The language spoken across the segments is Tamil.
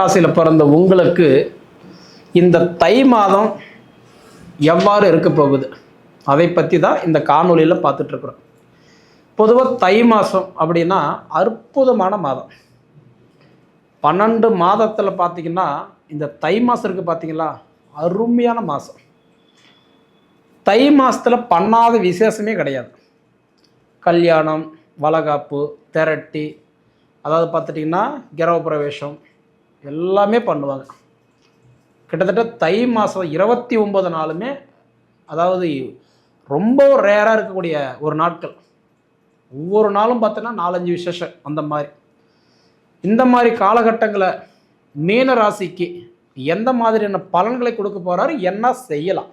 ராசியில் பிறந்த உங்களுக்கு இந்த தை மாதம் எவ்வாறு இருக்க போகுது? அதை பற்றி தான் இந்த காணொலியில் பார்த்துட்ருக்குறோம் பொதுவாக தை மாதம் அப்படின்னா அற்புதமான மாதம். பன்னெண்டு மாதத்தில் பார்த்தீங்கன்னா இந்த தை மாதம் இருக்குது பார்த்தீங்களா? அருமையான மாதம் தை மாதத்தில் பண்ணாத விசேஷமே கிடையாது. கல்யாணம் வளகாப்பு திரட்டி அதாவது பார்த்துட்டிங்கன்னா கிரவ பிரவேசம் எல்லாமே பண்ணுவாங்க. கிட்டத்தட்ட தை மாதம் இருபத்தி ஒம்பது நாளுமே அதாவது ரொம்ப ரேராக இருக்கக்கூடிய ஒரு நாட்கள். ஒவ்வொரு நாளும் பார்த்தோன்னா நாலஞ்சு விசேஷம் அந்த மாதிரி. இந்த மாதிரி காலகட்டங்களை மீன ராசிக்கு எந்த மாதிரியான பலன்களை கொடுக்க போகிறாரு என்ன செய்யலாம்?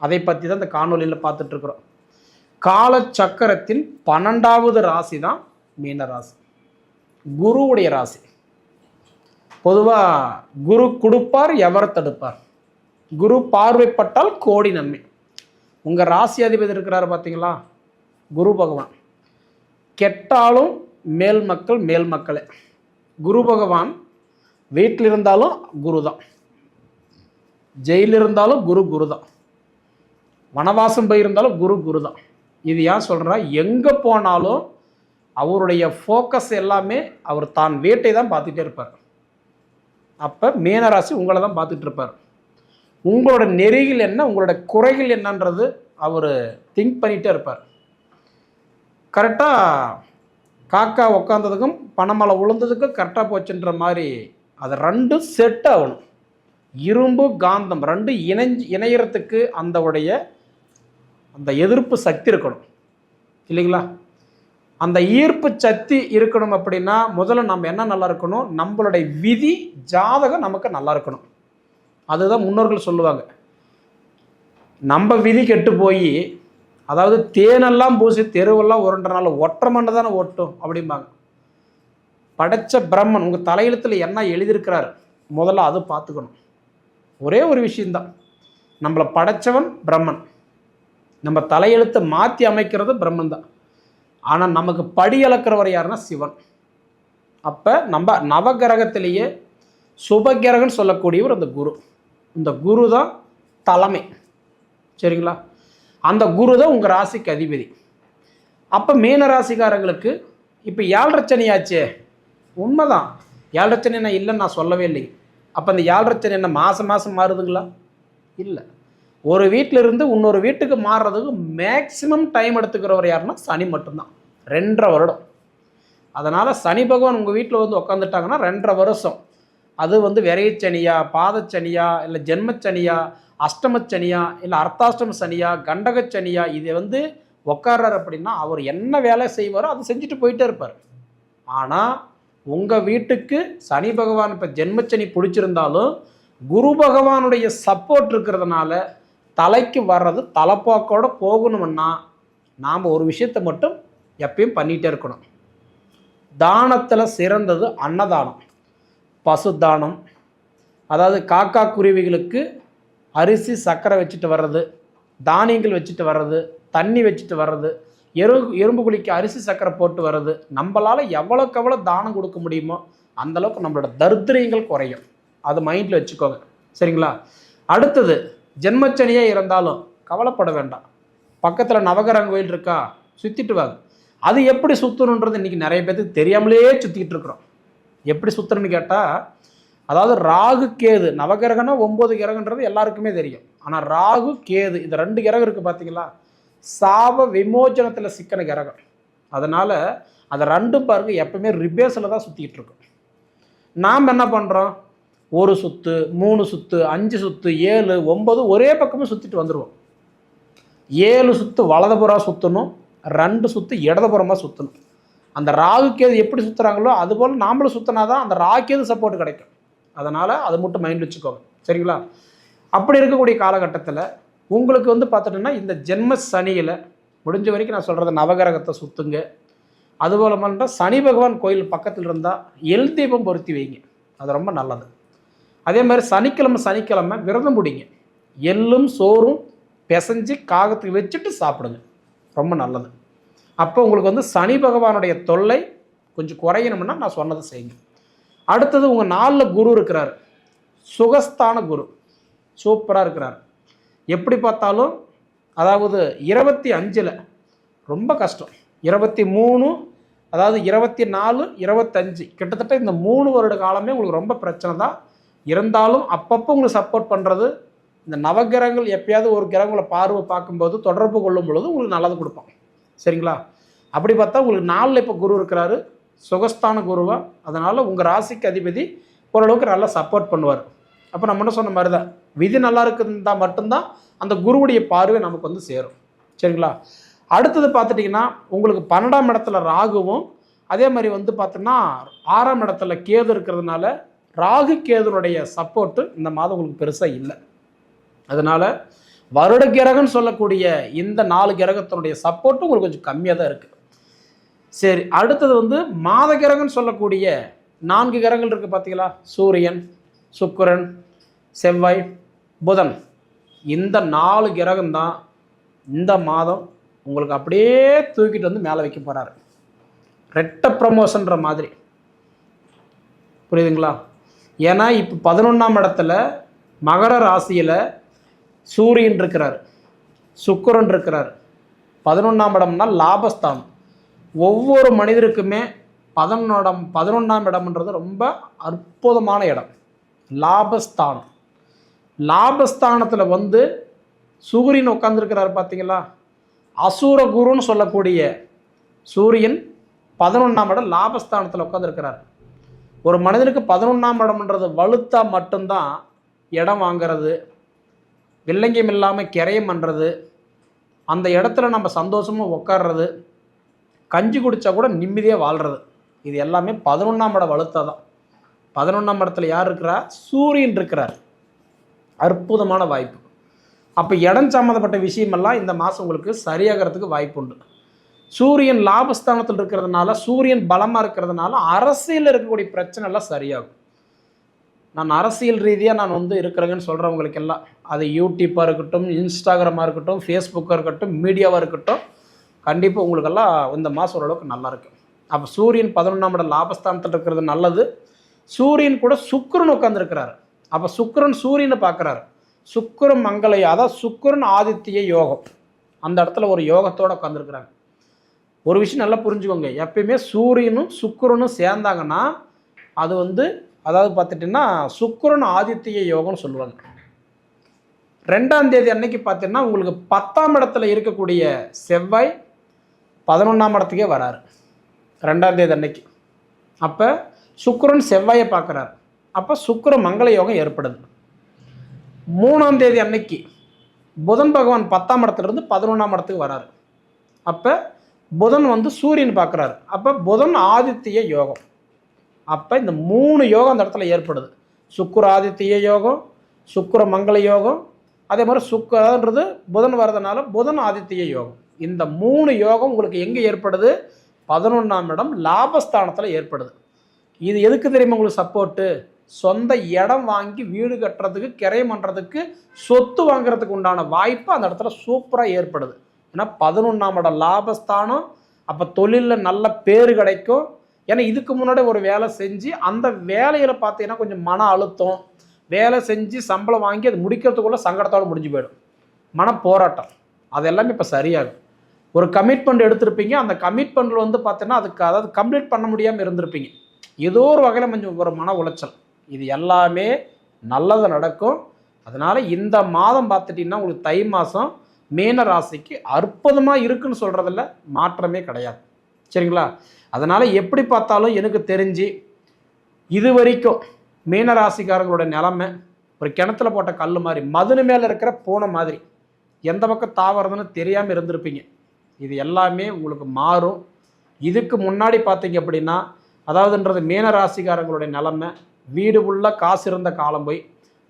அதை பற்றி தான் இந்த காணொலியில் பார்த்துட்ருக்குறோம் கால சக்கரத்தின் பன்னெண்டாவது ராசி தான் மீன ராசி. குருவுடைய ராசி. பொதுவாக குரு கொடுப்பார் எவர் தடுப்பார்? குரு பார்வைப்பட்டால் கோடி நன்மை. உங்கள் ராசி அதிபதி இருக்கிறாரு பார்த்தீங்களா குரு பகவான். கெட்டாலும் மேல் மக்கள் மேல் மக்களே. குரு பகவான் வீட்டில் இருந்தாலும் குரு தான். ஜெயிலில் இருந்தாலும் குரு குரு தான். வனவாசம் போயிருந்தாலும் குரு குரு தான். இது ஏன் சொல்கிறா எங்கே போனாலும் அவருடைய ஃபோக்கஸ் எல்லாமே அவர் தான். வீட்டை தான் பார்த்துட்டே இருப்பார். அப்போ மீனராசி உங்களை தான் பார்த்துட்டு இருப்பார் உங்களோட நெறிகள் என்ன உங்களோட குறைகள் என்னன்றது அவர் திங்க் பண்ணிகிட்டே இருப்பார். கரெக்டாக காக்கா உக்காந்ததுக்கும் பணமலை உளுந்ததுக்கும் கரெக்டாக போச்சுன்ற மாதிரி அது ரெண்டும் செட் ஆகணும். இரும்பு காந்தம் ரெண்டு இணைஞ்சு இணையறதுக்கு அந்த உடைய அந்த எதிர்ப்பு சக்தி இருக்கணும். இல்லைங்களா? அந்த ஈர்ப்பு சக்தி இருக்கணும் அப்படின்னா முதல்ல நம்ம என்ன நல்லா இருக்கணும்? நம்மளுடைய விதி ஜாதகம் நமக்கு நல்லா இருக்கணும். அதுதான் முன்னோர்கள் சொல்லுவாங்க. நம்ம விதி கெட்டு போய் அதாவது தேனெல்லாம் பூசி தெருவெல்லாம் உருண்டனால ஒற்றை மண்ணை தானே ஓட்டும் அப்படிம்பாங்க. படைச்ச பிரம்மன் உங்கள் தலையெழுத்தில் என்ன எழுதியிருக்கிறார்? முதல்ல அது பார்த்துக்கணும். ஒரே ஒரு விஷயந்தான் நம்மளை படைச்சவன் பிரம்மன். நம்ம தலையெழுத்தை மாற்றி அமைக்கிறது பிரம்மன் தான் ஆனால் நமக்கு படி அளக்கிறவர் யாருன்னா சிவன். அப்போ நம்ம நவகிரகத்திலேயே சுபகிரகன்னு சொல்லக்கூடியவர் அந்த குரு. இந்த குரு தான் தலைமை. சரிங்களா? அந்த குரு தான் உங்கள் ராசிக்கு அதிபதி. அப்போ மீன ராசிக்காரங்களுக்கு இப்போ ஏழரச்சனையாச்சே உண்மைதான். ஏழரச்சனை நான் இல்லைன்னு நான் சொல்லவே இல்லை அப்போ அந்த ஏழரச்சனை என்ன மாதம் மாதம் மாறுதுங்களா? இல்லை. ஒரு வீட்டில் இருந்து இன்னொரு வீட்டுக்கு மாறுறதுக்கு மேக்சிமம் டைம் எடுத்துக்கிறவர் யாருன்னா சனி மட்டும்தான். ரெண்டரை வருடம். அதனால் சனி பகவான் உங்கள் வீட்டில் வந்து உட்காந்துட்டாங்கன்னா ரெண்டரை வருஷம். அது வந்து விரையச்சனியா பாதச்சனியா இல்லை ஜென்மச்சனியா அஷ்டமச்சனியா இல்லை அர்த்தாஷ்டம சனியா கண்டகச்சனியா இதை வந்து உட்கார்றாரு அப்படின்னா அவர் என்ன வேலை செய்வாரோ அதை செஞ்சுட்டு போயிட்டே இருப்பார். ஆனால் உங்கள் வீட்டுக்கு சனி பகவான் இப்போ ஜென்மச்சனி பிடிச்சிருந்தாலும் குரு பகவானுடைய சப்போர்ட் இருக்கிறதுனால தலைக்கு வர்றது தலைப்போக்கோட போகணும்னா நாம் ஒரு விஷயத்தை மட்டும் எப்பயும் பண்ணிகிட்டே இருக்கணும். தானத்தில் சிறந்தது அன்னதானம். பசு தானம் அதாவது காக்கா குருவிகளுக்கு அரிசி சர்க்கரை வச்சுட்டு வர்றது தானியங்கள் வச்சுட்டு வர்றது தண்ணி வச்சுட்டு வர்றது எரு எறும்பு குழிக்கு அரிசி சர்க்கரை போட்டு வர்றது நம்மளால் எவ்வளோக்கு எவ்வளோ தானம் கொடுக்க முடியுமோ அந்தளவுக்கு நம்மளோட தரித்திரியங்கள் குறையும். அது மைண்டில் வச்சுக்கோங்க. சரிங்களா? அடுத்தது ஜென்மச்சனியே இருந்தாலும் கவலைப்பட வேண்டாம். பக்கத்தில் நவகிரகம் கோயில் இருக்கா? சுற்றிட்டு வாங்க. அது எப்படி சுற்றணுன்றது இன்றைக்கி நிறைய பேருக்கு தெரியாமலே சுற்றிக்கிட்டு இருக்கிறோம். எப்படி சுற்றணும்னு கேட்டால் அதாவது ராகு கேது நவகிரகம்னா ஒம்பது கிரகன்றது எல்லாருக்குமே தெரியும். ஆனால் ராகு கேது இந்த ரெண்டு கிரகம் இருக்குது பார்த்தீங்களா சாப விமோச்சனத்தில் சிக்கன கிரகம். அதனால் அதை ரெண்டும் பாருங்கள் எப்பவுமே ரிபேஸில் தான் சுற்றிக்கிட்டு இருக்கும். நாம் என்ன பண்ணுறோம் ஒரு சுத்து மூணு சுத்து அஞ்சு சுத்து ஏழு ஒன்பது ஒரே பக்கமும் சுற்றிட்டு வந்துடுவோம் ஏழு சுத்து வலதுபுறம் சுற்றணும் ரெண்டு சுத்து இடதுபுறமாக சுற்றணும் அந்த ராகுக்கேது எப்படி சுற்றுறாங்களோ அதுபோல் நாமளும் சுற்றினா தான் அந்த ராகுக்கேது சப்போர்ட் கிடைக்கும். அதனால் அதை மட்டும் மைண்ட் வச்சுக்கோங்க. சரிங்களா? அப்படி இருக்கக்கூடிய காலகட்டத்தில் உங்களுக்கு வந்து பார்த்துட்டோன்னா இந்த ஜென்ம சனியில் முடிஞ்ச வரைக்கும் நான் சொல்கிறது நவகிரகத்தை சுற்றுங்க அதுபோல் பண்ணுற சனி பகவான் கோயில் பக்கத்தில் இருந்தால் எல் தீபம் பொருத்தி வைங்க. அது ரொம்ப நல்லது. அதே மாதிரி சனிக்கிழமை சனிக்கிழமை விரதம் பிடிங்க. எள்ளும் சோறும் பிசைஞ்சு காகத்துக்கு வச்சுட்டு சாப்பிடுங்க. ரொம்ப நல்லது. அப்போ உங்களுக்கு வந்து சனி பகவானுடைய தொல்லை கொஞ்சம் குறையணும்னா நான் சொன்னதை செய்யுங்க. அடுத்தது உங்கள் நாலில் குரு இருக்கிறார். சுகஸ்தான குரு. சூப்பராக இருக்கிறார். எப்படி பார்த்தாலும் அதாவது இருபத்தி அஞ்சில் ரொம்ப கஷ்டம். இருபத்தி மூணு அதாவது இருபத்தி நாலு இருபத்தஞ்சு. கிட்டத்தட்ட இந்த மூணு வருட காலமே உங்களுக்கு ரொம்ப பிரச்சனை தான். இருந்தாலும் அப்பப்போ உங்களுக்கு சப்போர்ட் பண்ணுறது இந்த நவகிரகங்கள் எப்பயாவது ஒரு கிரகங்களை பார்வை பார்க்கும்போது தொடர்பு கொள்ளும் பொழுது உங்களுக்கு நல்லது கொடுப்பான் சரிங்களா? அப்படி பார்த்தா உங்களுக்கு நாளில் இப்போ குரு இருக்கிறாரு சுகஸ்தான குருவா அதனால் உங்கள் ராசிக்கு அதிபதி ஓரளவுக்கு நல்லா சப்போர்ட் பண்ணுவார். அப்போ நம்ம என்ன சொன்ன மாதிரி தான் விதி நல்லா இருக்குதுந்தா மட்டும்தான் அந்த குருவுடைய பார்வை நமக்கு வந்து சேரும். சரிங்களா? அடுத்தது பார்த்துட்டிங்கன்னா உங்களுக்கு பன்னெண்டாம் இடத்துல ராகுவும் அதே மாதிரி வந்து பார்த்தோன்னா ஆறாம் இடத்துல கேது இருக்கிறதுனால ராகு கேதுனுடைய சப்போர்ட்டு இந்த மாதம் உங்களுக்கு பெருசாக இல்லை. அதனால் வருட கிரகம்னு சொல்லக்கூடிய இந்த நாலு கிரகத்தினுடைய சப்போர்ட்டும் உங்களுக்கு கொஞ்சம் கம்மியாக தான் இருக்குது சரி அடுத்தது வந்து மாத கிரகம்னு சொல்லக்கூடிய நான்கு கிரகங்கள் இருக்குது பார்த்தீங்களா சூரியன் சுக்கிரன் செவ்வாய் புதன். இந்த நாலு கிரகம் தான் இந்த மாதம் உங்களுக்கு அப்படியே தூக்கிட்டு வந்து மேலே வைக்க போகிறாரு ரெட்ட ப்ரமோஷன்ற மாதிரி. புரியுதுங்களா? ஏன்னா இப்போ பதினொன்றாம் இடத்துல மகர ராசியில் சூரியன் இருக்கிறார் சுக்கரன் இருக்கிறார். பதினொன்றாம் இடம்னா லாபஸ்தானம். ஒவ்வொரு மனிதருக்குமே பதினொன்றாம் பதினொன்றாம் இடம்ன்றது ரொம்ப அற்புதமான இடம். லாபஸ்தானம். லாபஸ்தானத்தில் வந்து சூரியன் உட்காந்துருக்கிறார் பார்த்தீங்களா அசூர குருன்னு சொல்லக்கூடிய சூரியன் பதினொன்றாம் இடம் லாபஸ்தானத்தில் உட்காந்துருக்கிறார் ஒரு மனிதனுக்கு பதினொன்றாம் இடம்ன்றது வலுத்தா மட்டும்தான் இடம் வாங்கிறது வில்லங்கியம் இல்லாமல் கிரையம் பண்ணுறது அந்த இடத்துல நம்ம சந்தோஷமாக உட்கார்றது கஞ்சி குடித்தா கூட நிம்மதியாக வாழ்கிறது இது எல்லாமே பதினொன்றாம் இடம் வலுத்தா தான் பதினொன்றாம் இடத்துல யார் இருக்கிறா? சூரியன் இருக்கிறார். அற்புதமான வாய்ப்பு. அப்போ இடம் சம்மந்தப்பட்ட விஷயமெல்லாம் இந்த மாதம் உங்களுக்கு சரியாகிறதுக்கு வாய்ப்பு உண்டு சூரியன் லாபஸ்தானத்தில் இருக்கிறதுனால சூரியன் பலமாக இருக்கிறதுனால அரசியலில் இருக்கக்கூடிய பிரச்சனை எல்லாம் சரியாகும். நான் அரசியல் ரீதியாக நான் வந்து இருக்கிறேங்கன்னு சொல்கிறவங்களுக்கு எல்லாம் அது யூடியூப்பாக இருக்கட்டும் இன்ஸ்டாகிராமாக இருக்கட்டும் ஃபேஸ்புக்காக இருக்கட்டும் மீடியாவாக இருக்கட்டும் கண்டிப்பாக உங்களுக்கெல்லாம் இந்த மாதம் ஓரளவுக்கு நல்லாயிருக்கும் அப்போ சூரியன் பதினொன்றாம் இடம் லாபஸ்தானத்தில் இருக்கிறது நல்லது. சூரியன் கூட சுக்கரன் உட்காந்துருக்கிறாரு அப்போ சுக்கரன் சூரியனை பார்க்குறாரு. சுக்கரன் மங்களையா அதான் சுக்கரன் ஆதித்ய யோகம். அந்த இடத்துல ஒரு யோகத்தோடு உட்காந்துருக்குறாங்க ஒரு விஷயம் நல்லா புரிஞ்சுக்கோங்க. எப்பயுமே சூரியனும் சுக்கரனும் சேர்ந்தாங்கன்னா அது வந்து அதாவது பார்த்துட்டிங்கன்னா சுக்கரன் ஆதித்ய யோகம்னு சொல்லுவாங்க. ரெண்டாம் தேதி அன்னைக்கு பார்த்தீங்கன்னா உங்களுக்கு பத்தாம் இடத்துல இருக்கக்கூடிய செவ்வாய் பதினொன்றாம் இடத்துக்கே வராரு. ரெண்டாம் தேதி அன்னைக்கு. அப்போ சுக்கரன் செவ்வாயை பார்க்குறாரு. அப்போ சுக்கர மங்கள யோகம் ஏற்படுது. மூணாம் தேதி அன்னைக்கு புதன் பகவான் பத்தாம் இடத்துலேருந்து பதினொன்றாம் இடத்துக்கு வராரு. அப்போ புதன் வந்து சூரியன் பார்க்குறாரு. அப்போ புதன் ஆதித்ய யோகம். அப்போ இந்த மூணு யோகம் அந்த இடத்துல ஏற்படுது. சுக்குர ஆதித்ய யோகம் சுக்குர மங்கள யோகம் அதே மாதிரி சுக்கரன்றது புதன் வர்றதுனால புதன் ஆதித்ய யோகம். இந்த மூணு யோகம் உங்களுக்கு எங்கே ஏற்படுது? பதினொன்றாம் இடம் லாபஸ்தானத்தில் ஏற்படுது. இது எதுக்கு தெரியுமா உங்களுக்கு சப்போர்ட்டு சொந்த இடம் வாங்கி வீடு கட்டுறதுக்கு கிரையம் பண்ணுறதுக்கு சொத்து வாங்குறதுக்கு உண்டான வாய்ப்பு அந்த இடத்துல சூப்பராக ஏற்படுது. ஏன்னா பதினொன்றாம் இடம் லாபஸ்தானம். அப்போ தொழிலில் நல்ல பேர் கிடைக்கும். ஏன்னா இதுக்கு முன்னாடி ஒரு வேலை செஞ்சு அந்த வேலையில் பார்த்தீங்கன்னா கொஞ்சம் மன அழுத்தம். வேலை செஞ்சு சம்பளம் வாங்கி அது முடிக்கிறதுக்குள்ள சங்கடத்தோடு முடிஞ்சு போயிடும். மன போராட்டம். அது எல்லாமே இப்போ சரியாகும் ஒரு கமிட்மெண்ட் எடுத்திருப்பீங்க. அந்த கமிட்மெண்ட்டில் வந்து பார்த்தீங்கன்னா அதுக்கு அதாவது கம்ப்ளீட் பண்ண முடியாமல் இருந்திருப்பீங்க. ஏதோ ஒரு வகையில் கொஞ்சம் ஒரு மன உளைச்சல். இது எல்லாமே நல்லது நடக்கும். அதனால் இந்த மாதம் பார்த்துட்டிங்கன்னா உங்களுக்கு தை மாதம் மீன ராசிக்கு அற்புதமாக இருக்குன்னு சொல்கிறதில்ல மாற்றமே கிடையாது. சரிங்களா? அதனால் எப்படி பார்த்தாலும் எனக்கு தெரிஞ்சு இது வரைக்கும் மீன ராசிக்காரங்களோட நிலமை ஒரு கிணத்துல போட்ட கல் மாதிரி மதுனு மேலே இருக்கிற பூனை மாதிரி. எந்த பக்கம் தாவறதுன்னு தெரியாமல் இருந்திருப்பீங்க. இது எல்லாமே உங்களுக்கு மாறும். இதுக்கு முன்னாடி பார்த்தீங்க அப்படின்னா அதாவதுன்றது மீன ராசிக்காரங்களுடைய நிலமை வீடு உள்ள காசு இருந்த காலம் போய்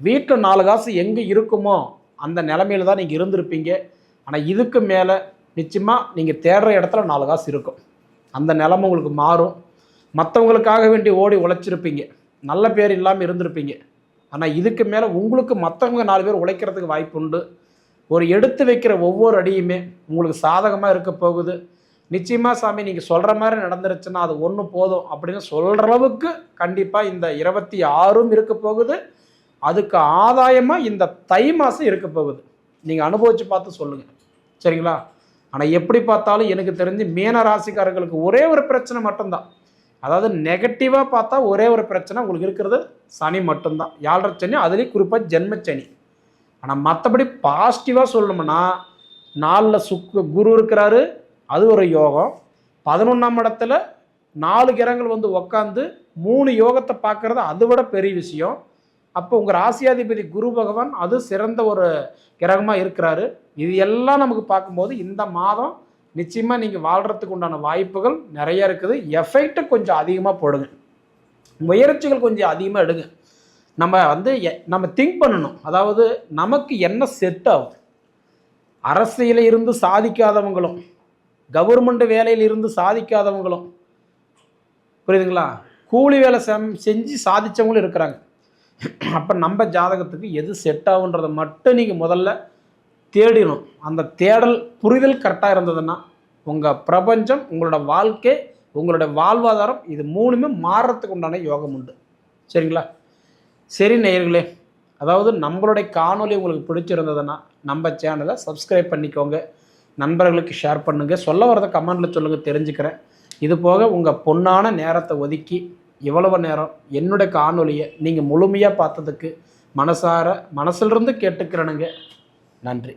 வீட்டில் நாலு காசு எங்கே இருக்குமோ அந்த நிலமையில தான் நீங்கள் இருந்திருப்பீங்க. ஆனால் இதுக்கு மேலே நிச்சயமாக நீங்கள் தேடுற இடத்துல நாலு காசு இருக்கும். அந்த நிலமை உங்களுக்கு மாறும். மற்றவங்களுக்காக வேண்டி ஓடி உழைச்சிருப்பீங்க. நல்ல பேர் இல்லாமல் இருந்திருப்பீங்க. ஆனால் இதுக்கு மேலே உங்களுக்கு மற்றவங்க நாலு பேர் உழைக்கிறதுக்கு வாய்ப்பு உண்டு. ஒரு எடுத்து வைக்கிற ஒவ்வொரு அடியுமே உங்களுக்கு சாதகமாக இருக்க போகுது. நிச்சயமாக சாமி நீங்கள் சொல்கிற மாதிரி நடந்துருச்சுன்னா அது ஒன்று போதும் அப்படின்னு சொல்கிற அளவுக்கு கண்டிப்பாக இந்த இருபத்தி ஆறும் இருக்க போகுது. அதுக்கு ஆதாயமாக இந்த தை மாதம் இருக்க போகுது. நீங்கள் அனுபவித்து பார்த்து சொல்லுங்கள் சரிங்களா? ஆனால் எப்படி பார்த்தாலும் எனக்கு தெரிஞ்சு மீன ராசிக்காரர்களுக்கு ஒரே ஒரு பிரச்சனை மட்டும்தான். அதாவது நெகட்டிவாக பார்த்தா ஒரே ஒரு பிரச்சனை உங்களுக்கு இருக்கிறது சனி மட்டும்தான். ஏழரை சனி அதுலேயும் குறிப்பாக ஜென்மச்சனி ஆனால் மற்றபடி பாசிட்டிவாக சொல்லணும்னா நாலில் சுக்கு குரு இருக்கிறாரு அது ஒரு யோகம். பதினொன்றாம் இடத்துல நாலு கிரகங்கள் வந்து உக்காந்து மூணு யோகத்தை பார்க்குறது அதை விட பெரிய விஷயம். அப்போ உங்கள் ராசியாதிபதி குரு பகவான் அது சிறந்த ஒரு கிரகமாக இருக்கிறாரு. இது எல்லாம் நமக்கு பார்க்கும்போது இந்த மாதம் நிச்சயமாக நீங்கள் வாழ்கிறதுக்கு உண்டான வாய்ப்புகள் நிறைய இருக்குது. எஃபெக்ட் கொஞ்சம் அதிகமாக போடுங்க. முயற்சிகள் கொஞ்சம் அதிகமாக எடுங்க. நம்ம வந்து எ- நம்ம திங்க் பண்ணணும். அதாவது நமக்கு என்ன செட் ஆகும்? அரசியல இருந்து சாதிக்காதவங்களும் கவர்மெண்ட் வேலையில் இருந்து சாதிக்காதவங்களும் புரியுதுங்களா? கூலி வேலை செம் செஞ்சு சாதிச்சவங்களும் இருக்கிறாங்க. அப்போ நம்ம ஜாதகத்துக்கு எது செட் ஆகுன்றதை மட்டும் நீங்கள் முதல்ல தேடிடணும். அந்த தேடல் புரிதல் கரெக்டாக இருந்ததுன்னா உங்கள் பிரபஞ்சம் உங்களோட வாழ்க்கை உங்களோட வாழ்வாதாரம் இது மூணுமே மாறுறதுக்கு உண்டான யோகம் உண்டு. சரிங்களா? சரி நேயர்களே அதாவது நம்மளுடைய காணொளி உங்களுக்கு பிடிச்சிருந்ததுன்னா நம்ம சேனலை சப்ஸ்கிரைப் பண்ணிக்கோங்க. நண்பர்களுக்கு ஷேர் பண்ணுங்கள் சொல்ல வரதை கமெண்டில் சொல்லுங்கள் தெரிஞ்சுக்கிறேன். இது போக உங்கள் பொண்ணான நேரத்தை ஒதுக்கி இவ்வளவு நேரம் என்னுடைய காணொலியை நீங்கள் முழுமையாக பார்த்ததுக்கு மனசார மனசிலிருந்து கேட்டுக்கிறனுங்க. நன்றி.